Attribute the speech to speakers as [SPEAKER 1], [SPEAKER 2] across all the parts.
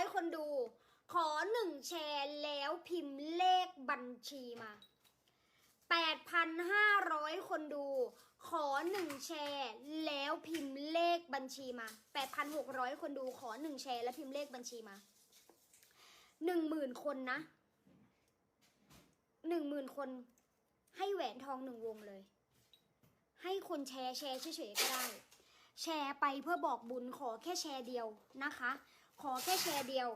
[SPEAKER 1] อยคนดู ขอหนึ่งแชร์แล้วพิมพ์เลขบัญชีมา8,500 คนดู ขอหนึ่งแชร์ แล้วพิมพ์เลขบัญชีมา 8,600 คนดู ขอหนึ่งแชร์ แล้วพิมพ์เลขบัญชีมาหนึ่งหมื่นคนนะหนึ่งหมื่นคน ให้แหวนทองหนึ่งวงเลย ให้คนแชร์แชร์เฉยๆก็ได้ แชร์ไปเพื่อบอกบุญขอแค่แชร์เดียวนะคะ ขอแค่แชร์เดียว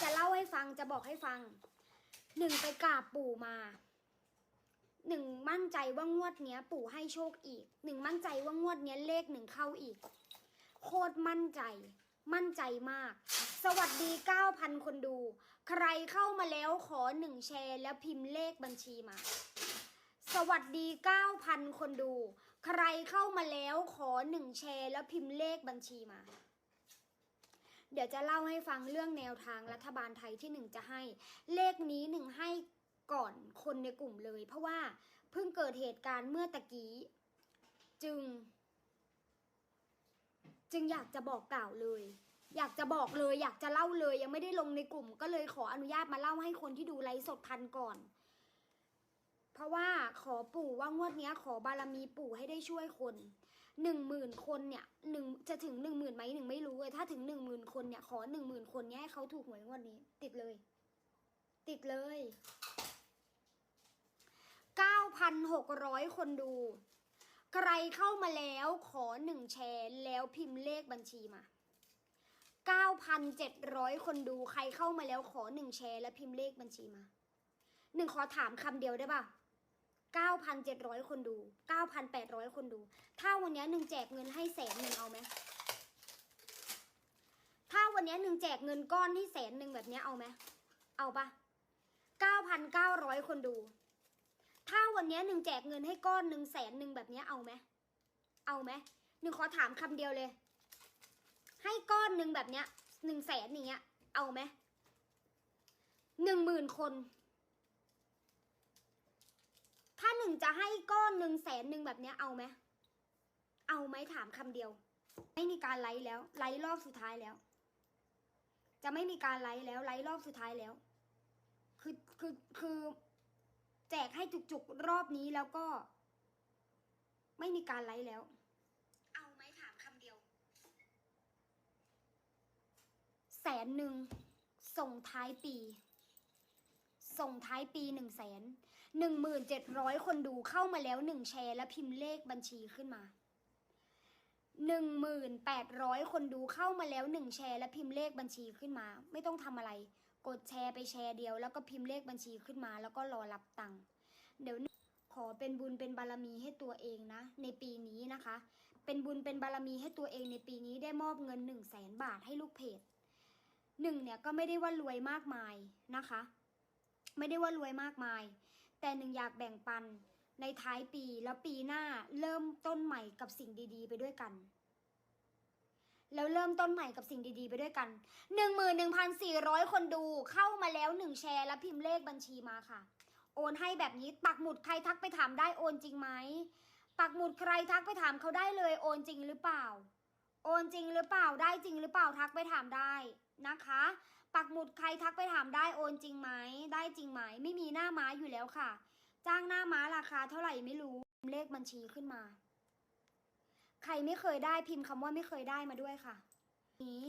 [SPEAKER 1] จะเล่าให้ฟังจะบอกให้ฟัง หนึ่งไปกราบปู่มา หนึ่งมั่นใจว่างวดเนี้ย ปู่ให้โชคอีก หนึ่งมั่นใจว่างวดเนี้ยเลขหนึ่งเข้าอีก โคตรมั่นใจ มั่นใจมาก สวัสดี 9,000 คนดู ใครเข้ามาแล้วขอหนึ่งแชร์แล้วพิมพ์เลขบัญชีมาสวัสดี 9,000 คนดู ใครเข้ามาแล้วขอหนึ่งแชร์แล้วพิมพ์เลขบัญชีมา เดี๋ยวจะเล่าให้ฟังเรื่องแนวทางรัฐบาลไทยที่หนึ่งจะให้ เลขนี้หนึ่งให้ก่อนคนในกลุ่มเลย เพราะว่าเพิ่งเกิดเหตุการณ์เมื่อตะกี้ จึง จึงอยากจะบอกกล่าวเลย อยากจะบอกเลย อยากจะเล่าเลย ยังไม่ได้ลงในกลุ่ม ก็เลยขออนุญาตมาเล่าให้คนที่ดูไลฟ์สดทันก่อน เพราะว่าขอปู่ว่างวดนี้ขอบารมีปู่ให้ได้ช่วยคน หนึ่งหมื่นคนเนี่ยหนึ่งจะถึงหนึ่งหมื่นไหมหนึ่งไม่รู้เลยถ้าถึงหนึ่งหมื่นคนเนี่ยขอหนึ่งหมื่นคนเนี้ยให้เขาถูกหวยงวดนี้ ติดเลย ติดเลยเก้าพันหกร้อยคนดู ใครเข้ามาแล้วขอหนึ่งแชร์แล้วพิมพ์เลขบัญชีมา9,700คนดู ใครเข้ามาแล้วขอหนึ่งแชร์และพิมพ์เลขบัญชีมาหนึ่งขอถามคำเดียวได้ป่ะ 9,700 คนดู 9,800 คนดู ถ้าวันนี้หนึ่งแจกเงินให้แสนหนึ่งเอาไหม ถ้าวันนี้หนึ่งแจกเงินก้อนที่แสนหนึ่งแบบนี้เอาไหม เอาปะ9,900 คนดู ถ้าวันนี้หนึ่งแจกเงินให้ก้อนหนึ่งแสนหนึ่งแบบนี้เอาไหม เอาไหมหนึ่งขอถามคำเดียวเลย ให้ก้อนหนึ่งแบบเนี้ยหนึ่งแสนอย่างเงี้ย เอาไหมหนึ่งหมื่นคน ถ้าหนึ่ง จะให้ก้อนหนึ่งแสนหนึ่งแบบเนี้ยเอาไหมเอาไหมถามคำเดียว ไม่มีการไลฟ์แล้ว ไลฟ์รอบสุดท้ายแล้ว จะไม่มีการไลฟ์แล้วไลฟ์รอบสุดท้ายแล้ว คือคือคือแจกให้จุกๆรอบนี้แล้วก็ ไม่มีการไลฟ์แล้ว เอาไหมถามคำเดียว แสนหนึ่งส่งท้ายปี ส่งท้ายปีหนึ่งแสนหนึ่งหมื่นเจ็ดร้อยคนดูเข้ามาแล้วหนึ่งแชร์แล้วพิมพ์เลขบัญชีขึ้นมาหนึ่งหมื่นแปดร้อยคนดูเข้ามาแล้วหนึ่งแชร์แล้วพิมพ์เลขบัญชีขึ้นมา ไม่ต้องทำอะไร กดแชร์ไปแชร์เดียว แล้วก็พิมพ์เลขบัญชีขึ้นมา แล้วก็รอรับตังค์เดี๋ยวขอเป็นบุญเป็นบารมีให้ตัวเองนะ ในปีนี้นะคะ เป็นบุญเป็นบารมีให้ตัวเองในปีนี้ได้มอบเงินหนึ่งแสนบาทให้ลูกเพจหนึ่งเนี่ยก็ไม่ได้ว่ารวยมากมายนะคะ ไม่ได้ว่ารวยมากมาย แต่หนึ่งอยากแบ่งปันในท้ายปีแล้วปีหน้าเริ่มต้นใหม่กับสิ่งดีๆ ไปด้วยกัน แล้วเริ่มต้นใหม่กับสิ่งดีๆ ไปด้วยกันหนึ่งหมื่นหนึ่งพันสี่ร้อยคนดูเข้ามาแล้วหนึ่งแชร์แล้วพิมพ์เลขบัญชีมาค่ะ โอนให้แบบนี้ปักหมุดใครทักไปถามได้โอนจริงไหมปักหมุดใครทักไปถามเขาได้เลยโอนจริงหรือเปล่า โอนจริงหรือเปล่าได้จริงหรือเปล่าทักไปถามได้นะคะ ปักหมุดใครทักไปถามได้โอนจริงไหมได้จริงไหมไม่มีหน้าม้าอยู่แล้วค่ะ จ้างหน้าม้าราคาเท่าไหร่ไม่รู้เลขบัญชีขึ้นมา ใครไม่เคยได้พิมพ์คำว่าไม่เคยได้มาด้วยค่ะ นี้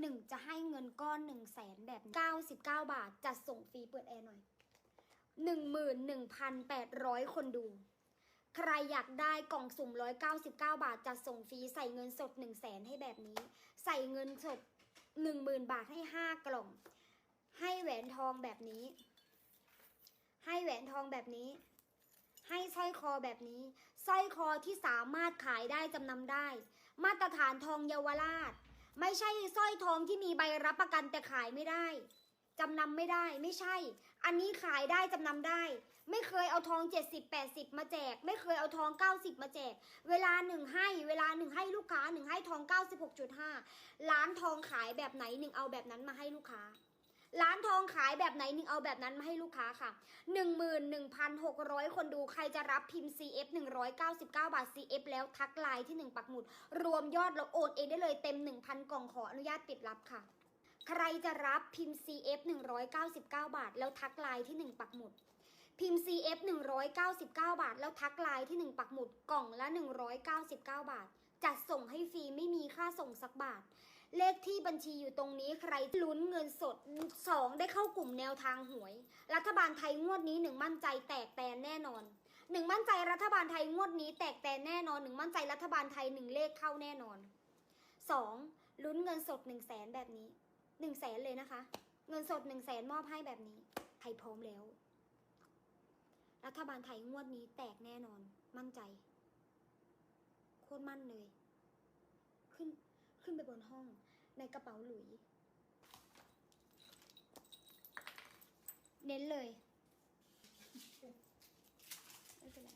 [SPEAKER 1] หนึ่งจะให้เงินก้อนหนึ่งแสนแบบเก้าสิบเก้าบาทจัดส่งฟรีเปิดแอร์หน่อยหนึ่งหมื่นหนึ่งพันแปดร้อยคนดู ใครอยากได้กล่องสุ่มร้อยเก้าสิบเก้าบาทจัดส่งฟรีใส่เงินสดหนึ่งแสนให้แบบนี้ ใส่เงินสดหนึ่งหมื่นบาทให้ห้ากล่อง ให้แหวนทองแบบนี้ ให้แหวนทองแบบนี้ ให้สร้อยคอแบบนี้สร้อยคอที่สามารถขายได้จำนำได้ มาตรฐานทองเยาวราช ไม่ใช่สร้อยทองที่มีใบรับประกันแต่ขายไม่ได้จำนำไม่ได้ไม่ใช่ อันนี้ขายได้จำนำได้ ไม่เคยเอาทอง 70 80 มาแจก ไม่เคยเอาทอง 90 มาแจก เวลาหนึ่งให้ เวลาหนึ่งให้ลูกค้าหนึ่งให้ทอง 96.5 ร้านทองขายแบบไหนหนึ่งเอาแบบนั้นมาให้ลูกค้า ร้านทองขายแบบไหนหนึ่งเอาแบบนั้นมาให้ลูกค้าค่ะ 11,600 คนดูใครจะรับพิมพ์ CF 199 บาท CF แล้วทักไลน์ที่ 1 ปักหมุด รวมยอดแล้วโอนเองได้เลยเต็ม 1,000 กล่องขออนุญาตปิดรับค่ะ ใครจะรับพิมพ์ CF 199 บาท แล้วทักไลน์ที่ 1 ปักหมุด พิมพ์ CF 199 บาท แล้วทักไลน์ที่ 1 ปักหมุดกล่องละ 199 บาท จัดส่งให้ฟรีไม่มีค่าส่งสักบาท เลขที่บัญชีอยู่ตรงนี้ใครลุ้นเงินสด 2 ได้เข้ากลุ่มแนวทางหวย รัฐบาลไทยงวดนี้หนึ่งมั่นใจแตกแตนแน่นอนหนึ่งมั่นใจรัฐบาลไทยงวดนี้แตกแตนแน่นอนหนึ่งมั่นใจรัฐบาลไทยหนึ่งเลขเข้าแน่นอนสองลุ้นเงินสดหนึ่งแสนแบบนี้ หนึ่งแสนเลยนะคะ เงินสดหนึ่งแสนมอบให้แบบนี้ ไทยพร้อมแล้ว รัฐบาลไทยงวดนี้แตกแน่นอน มั่นใจ โคตรมั่นเลย ขึ้นขึ้นไปบนห้องในกระเป๋าหลุย เน้นเลย ไม่เป็นไร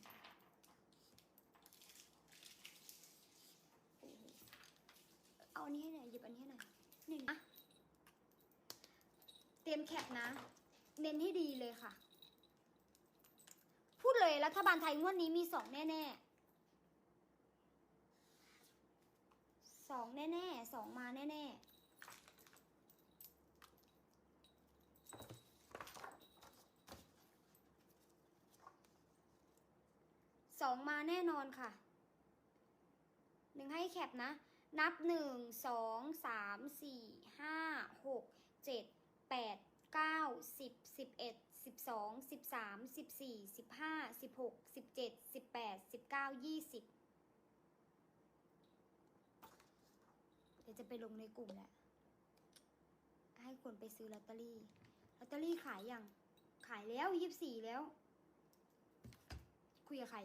[SPEAKER 1] โอ้โหเอาอันนี้ให้หน่อยหยิบอันนี้ให้หน่อยนี่นะ รียมแคปนะ เน้นให้ดีเลยค่ะ พูดเลยรัฐบาลไทยงวดนี้มีสองแน่ๆสองแน่ๆสองมาแน่ๆสองมาแน่นอนค่ะ หนึ่งให้แคปนะ นับหนึ่ง สอง สาม สี่ ห้า หก เจ็ด แปดเก้าสิบสิบเอ็ดสิบสองสิบสามสิบสี่สิบห้าสิบหกสิบเจ็ดสิบแปดสิบเก้ายี่สิบเดี๋ยวจะไปลงในกลุ่มแหละ ให้คนไปซื้อลอตเตอรี่ลอตเตอรี่ขายยัง ขายแล้วยี่สิบสี่แล้ว คุยกับใคร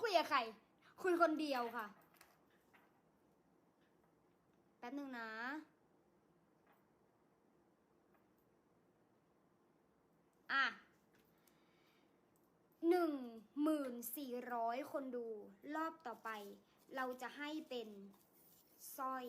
[SPEAKER 1] คุยกับใคร คุยคนเดียวค่ะ แป๊บหนึ่งนะ อะหนึ่งหมื่นสี่ร้อยคนดู รอบต่อไป เราจะให้เป็นสร้อย